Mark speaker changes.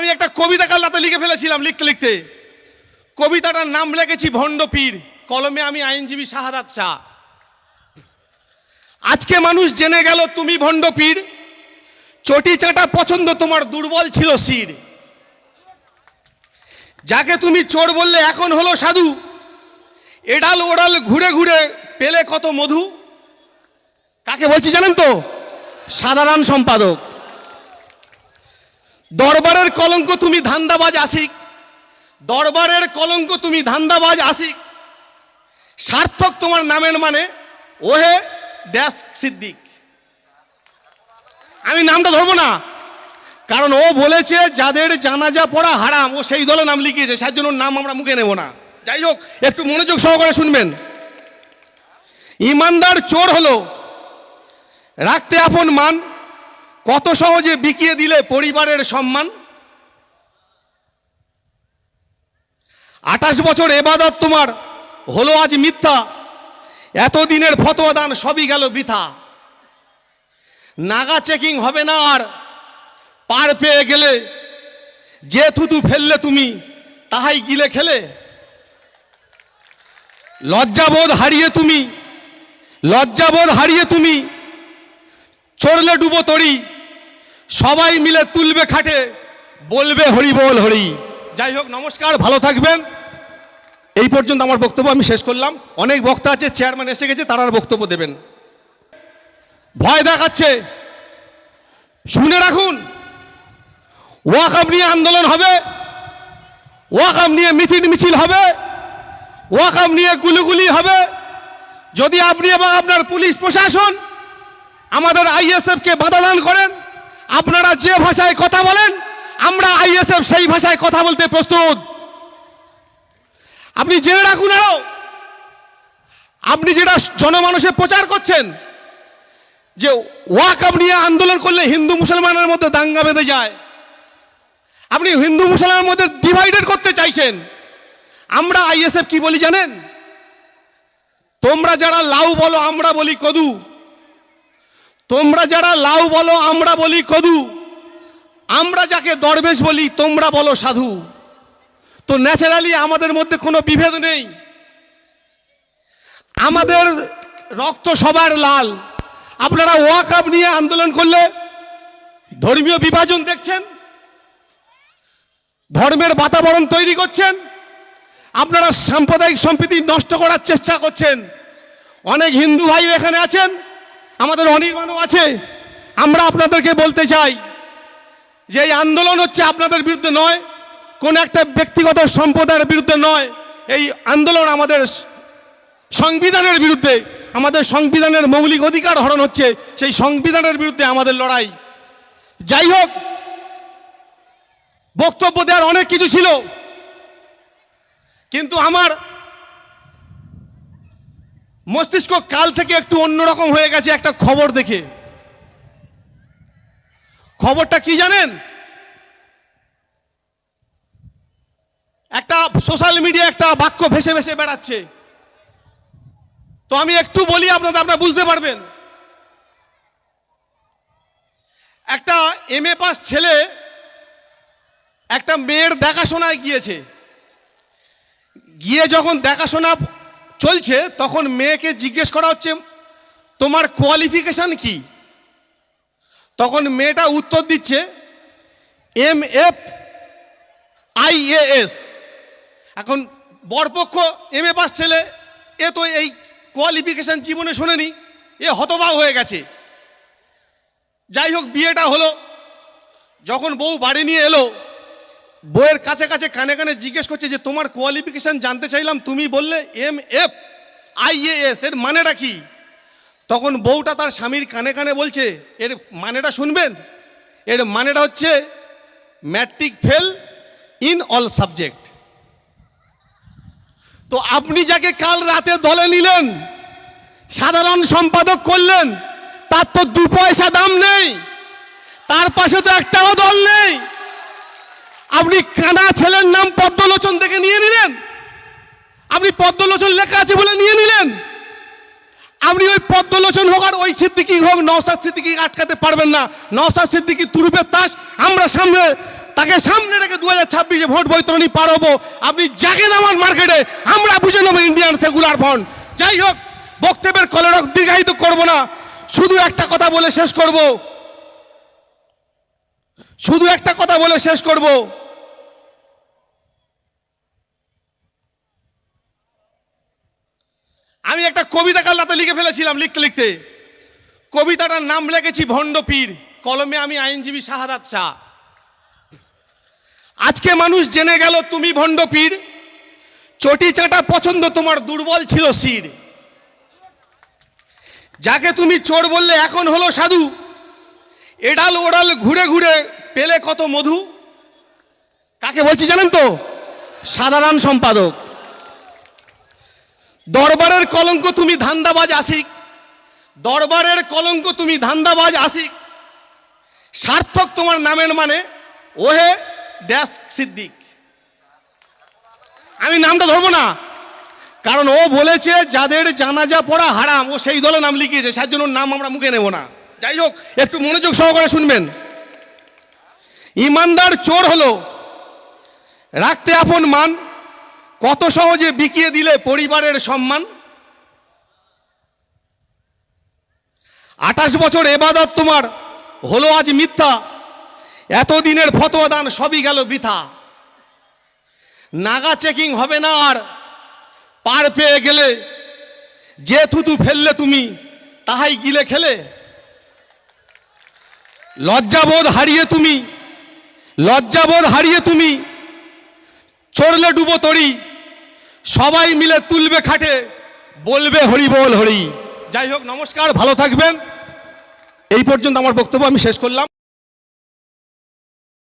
Speaker 1: আমি একটা কবিতা কাল রাতে লিখে ফেলেছিলাম লিখতে লিখতে। কবিতাটার নাম লিখেছি ভণ্ড পীর, কলমে আমি আইনজীবী শাহাদাত শাহ। আজকে মানুষ জেনে গেল তুমি ভণ্ড পীর, চটি চাটা পছন্দ তোমার দুর্বল ছিল শির। যাকে তুমি চোর বললে এখন হলো সাধু, এডাল ওডাল ঘুরে ঘুরে পেলে কত মধু? কাকে বলছি জানেন তো? সাধারণ সম্পাদক। দরবারের কলঙ্ক তুমি ধান্দাবাজ আসিক দরবারের কলঙ্ক তুমি ধান্দাবাজ আসিক সার্থক তোমার নামের মানে ওহে ড্যাশ সিদ্দিক। আমি নামটা ধরবো না। কারণ ও বলেছে, যাদের জানাজা পড়া হারাম, ও সেই দলে নাম লিখিয়েছে, সেই জন্য নাম আমরা মুখে নেব না। যাই হোক, একটু মনোযোগ সহকারে শুনবেন। ইমানদার চোর হলো, রাখতে আপন মান কত সহজে বিকিয়ে দিলে পরিবারের সম্মান? আঠাশ বছর এবাদত তোমার, হলো আজ মিথ্যা। এতদিনের ফতোয়া দান সবই গেল বৃথা। নাগা চেকিং হবে না আর, পার পেয়ে গেলে যে থুতু ফেললে তুমি, তাহাই গিলে খেলে। লজ্জাবোধ হারিয়ে তুমি, লজ্জাবোধ হারিয়ে তুমি চড়লে ডুবো তরি সবাই মিলে তুলবে খাটে, বলবে হরি বল হরি। যাই হোক, নমস্কার, ভালো থাকবেন। এই পর্যন্ত আমার বক্তব্য আমি শেষ করলাম। অনেক বক্তা আছে চেয়ারম্যান এসে গেছে, তারা বক্তব্য দেবেন। ভয় দেখাচ্ছে। শুনে রাখুন। ওয়াকাম নিয়ে আন্দোলন হবে। ওয়াকাম নিয়ে মিছিল মিছিল হবে। ওয়াকাম নিয়ে গুলিগুলি হবে। যদি আপনি এবং আপনার পুলিশ প্রশাসন আমাদের আইএসএফকে বাধা করেন। আপনারা যে ভাষায় কথা বলেন, আমরা আইএসএফ সেই ভাষায় কথা বলতে প্রস্তুত। আপনি জেনে রাখুন আরও। আপনি যেটা জনমানুষে প্রচার করছেন, যে ওয়াকাব নিয়ে আন্দোলন করলে হিন্দু মুসলমানের মধ্যে দাঙ্গা বেঁধে যায়। আপনি হিন্দু মুসলমানের মধ্যে ডিভাইডেড করতে চাইছেন। আমরা আইএসএফ কি বলি জানেন? তোমরা যারা লাউ বলো, আমরা বলি কদু। তোমরা যারা লাউ বলো, আমরা বলি কদু। আমরা যাকে দরবেশ বলি, তোমরা বলো সাধু। তো ন্যাচারালি আমাদের মধ্যে কোনো বিভেদ নেই। আমাদের রক্ত সবার লাল। আপনারা ওয়াকাব নিয়ে আন্দোলন করলে ধর্মীয় বিভাজন দেখছেন? ধর্মের বাতাবরণ তৈরি করছেন? আপনারা সাম্প্রদায়িক সম্প্রীতি নষ্ট করার চেষ্টা করছেন? অনেক হিন্দু ভাই এখানে আছেন? আমাদের অনির্বাণও আছে। আমরা আপনাদেরকে বলতে চাই যে এই আন্দোলন হচ্ছে আপনাদের বিরুদ্ধে নয়, কোন একটা ব্যক্তিগত সম্প্রদায়ের বিরুদ্ধে নয়। এই আন্দোলন আমাদের সংবিধানের বিরুদ্ধে, আমাদের সংবিধানের মৌলিক অধিকার হরণ হচ্ছে, সেই সংবিধানের বিরুদ্ধে আমাদের লড়াই। যাই হোক, বক্তব্য দেওয়ার অনেক কিছু ছিল, কিন্তু আমার মস্তিষ্ক কাল থেকে একটু অন্যরকম হয়ে গেছে একটা খবর দেখে। খবরটা কি জানেন? একটা সোশ্যাল মিডিয়া একটা বাক্য ভেসে ভেসে বেড়াচ্ছে। তো আমি একটু বলি আপনাদের, আপনারা বুঝতে পারবেন। একটা এম এ পাস ছেলে একটা মেয়ের দেখাশোনায় গিয়েছে। গিয়ে যখন দেখাশোনা চলছে, তখন মেয়েকে জিজ্ঞেস করা হচ্ছে, তোমার কোয়ালিফিকেশান কি? তখন মেয়েটা উত্তর দিচ্ছে, এম এফ আইএএস এখন বরপক্ষ এম এ পাস ছেলে, এ তো এই কোয়ালিফিকেশান জীবনে শোনেনি, এ হতবাক হয়ে গেছে। যাই হোক, বিয়েটা হলো, যখন বউ বাড়ি নিয়ে এলো বইয়ের কাছে কাছে কানে কানে জিজ্ঞেস করছে যে, তোমার কোয়ালিফিকেশান জানতে চাইলাম, তুমি বললে এম এফ আইএএস এর মানেটা কি? তখন বউটা তার স্বামীর কানে কানে বলছে, এর মানেটা শুনবেন? এর মানেটা হচ্ছে matric fail in all subject তো আপনি যাকে কাল রাতে দলে নিলেন, সাধারণ সম্পাদক করলেন, তার তো দু পয়সা দাম নেই, তার পাশে তো একটাও দল নেই। আপনি কানা ছেলের নাম পদ্মলোচন থেকে নিয়ে নিলেন? আপনি পদ্মলোচন লেখা আছে বলে নিয়ে নিলেন? আপনি ওই পদ্মলোচন হোক আর ওই সিদ্দিকি হোক নওসাদ সিদ্দিকি আটকাতে পারবেন না। নওসাদ সিদ্দিকি তুরুপের তাস, আমরা সামনে, তাকে সামনে রেখে দু হাজার ছাব্বিশে ভোট বৈতরণী পার হব। আপনি যাকে নামান মার্কেটে, আমরা বুঝে নেব ইন্ডিয়ান সেকুলার ফ্রন্ট। যাই হোক, বক্তব্যের কলরক দীর্ঘায়িত করব না। শুধু একটা কথা বলে শেষ করব। শুধু একটা কথা বলে শেষ করব। আমি একটা কবিতা কাল রাতে লিখে ফেলেছিলাম লিখতে লিখতে। কবিতাটার নাম লিখেছি ভণ্ড পীর, কলমে আমি আইনজীবী শাহাদাত শাহ। আজকে মানুষ জেনে গেল তুমি ভণ্ড পীর, চটি চাটা পছন্দ তোমার দুর্বল ছিল শির। যাকে তুমি চোর বললে এখন হলো সাধু, এডাল ওডাল ঘুরে ঘুরে পেলে কত মধু? কাকে বলছি জানেন তো? সাধারণ সম্পাদক। দরবারের কলঙ্ক তুমি ধান্দাবাজ আসিক দরবারের কলঙ্ক তুমি ধান্দাবাজ আসিক সার্থক তোমার নামের মানে ওহে ড্যাশ সিদ্দিক। আমি নামটা ধরবো না। কারণ ও বলেছে যাদের জানাজা পড়া হারাম, ও সেই দলে নাম লিখিয়েছে, সেই জন্য নাম আমরা মুখে নেব না। যাই হোক, একটু মনোযোগ সহকারে শুনবেন। ইমানদার চোর হলো। রাখতে আপন মান, কত সহজে বিকিয়ে দিলে পরিবারের সম্মান? আঠাশ বছর এবাদত তোমার, হলো আজ মিথ্যা। এতদিনের ফতোয়া দান সবই গেল বৃথা। নাগা চেকিং হবে না আর, পার পেয়ে গেলে যে থুতু ফেললে তুমি, তাহাই গিলে খেলে। লজ্জাবোধ হারিয়ে তুমি লজ্জাবোধ হারিয়ে তুমি, চড়লে ডুবো তরি, সবাই মিলে তুলবে খাটে, বলবে হরি বল হরি। যাই হোক, নমস্কার, ভালো থাকবেন। এই পর্যন্ত আমার বক্তব্য আমি শেষ করলাম।